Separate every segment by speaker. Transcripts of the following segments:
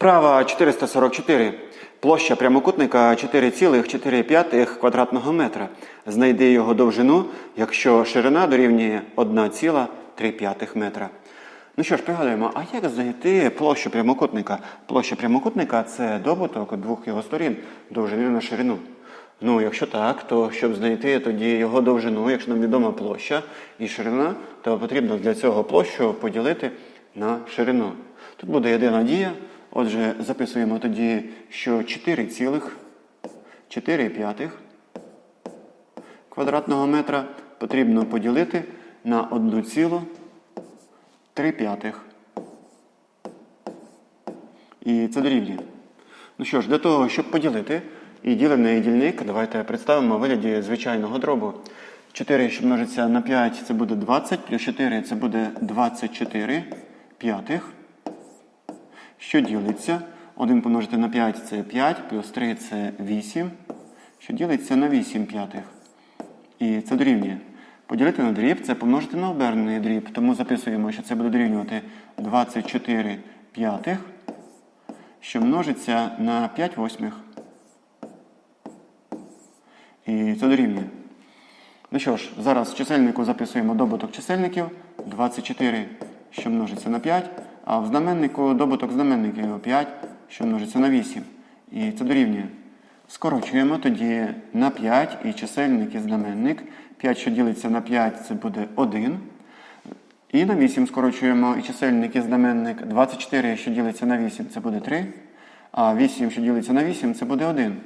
Speaker 1: Вправа 444. Площа прямокутника 4,4 квадратного метра. Знайди його довжину, якщо ширина дорівнює 1,3 метра. Ну що ж, пригадуємо, а як знайти площу прямокутника? Площа прямокутника це добуток двох його сторін, довжини на ширину. Ну, якщо так, то щоб знайти тоді його довжину, якщо нам відома площа і ширина, то потрібно для цього площу поділити на ширину. Тут буде єдина дія. Отже, записуємо тоді, що 4,4 квадратного метра потрібно поділити на 1,3. І це дорівнює. Ну що ж, для того, щоб поділити і ділений дільник, давайте представимо у вигляді звичайного дробу. 4, що множиться на 5, це буде 20, плюс 4 це буде 24 п'ятих. Що ділиться? 1 помножити на 5 це 5, плюс 3 це 8, що ділиться на 8 п'ятих. І це дорівнює. Поділити на дріб це помножити на обернений дріб. Тому записуємо, що це буде дорівнювати 24 п'ятих, що множиться на 5 восьмих. І це дорівнює. Ну що ж, зараз в чисельнику записуємо добуток чисельників 24, що множиться на 5, а в знаменнику добуток знаменників 5, що множиться на 8. І це дорівнює. Скорочуємо тоді на 5 і чисельник і знаменник. 5, що ділиться на 5, це буде 1. І на 8 скорочуємо і чисельник і знаменник. 24, що ділиться на 8, це буде 3. А 8, що ділиться на 8, це буде 1.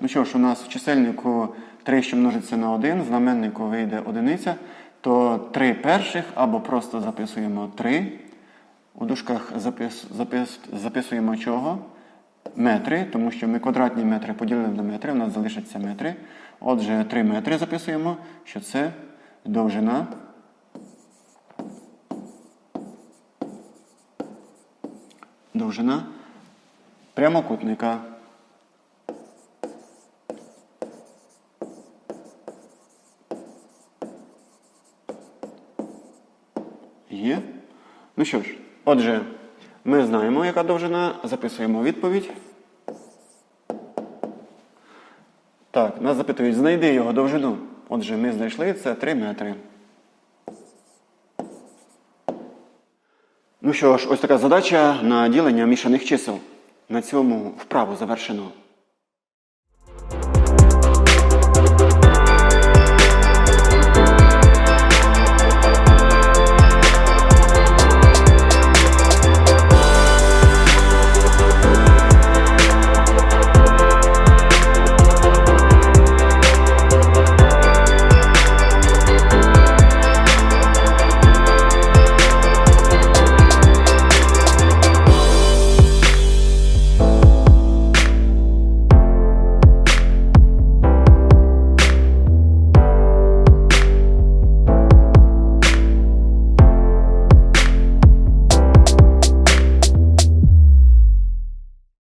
Speaker 1: Ну що ж, у нас в чисельнику 3, що множиться на 1, в знаменнику вийде одиниця, то 3 перших або просто записуємо 3. У дужках запис, запис, записуємо чого? Метри, тому що ми квадратні метри поділили на метри, у нас залишаться метри. Отже, 3 метри записуємо, що це довжина. Довжина прямокутника. Є. Ну що ж, отже, ми знаємо, яка довжина, записуємо відповідь. Так, нас запитують, знайди його довжину. Отже, ми знайшли це 3 метри. Ну що ж, ось така задача на ділення мішаних чисел. На цьому вправу завершено.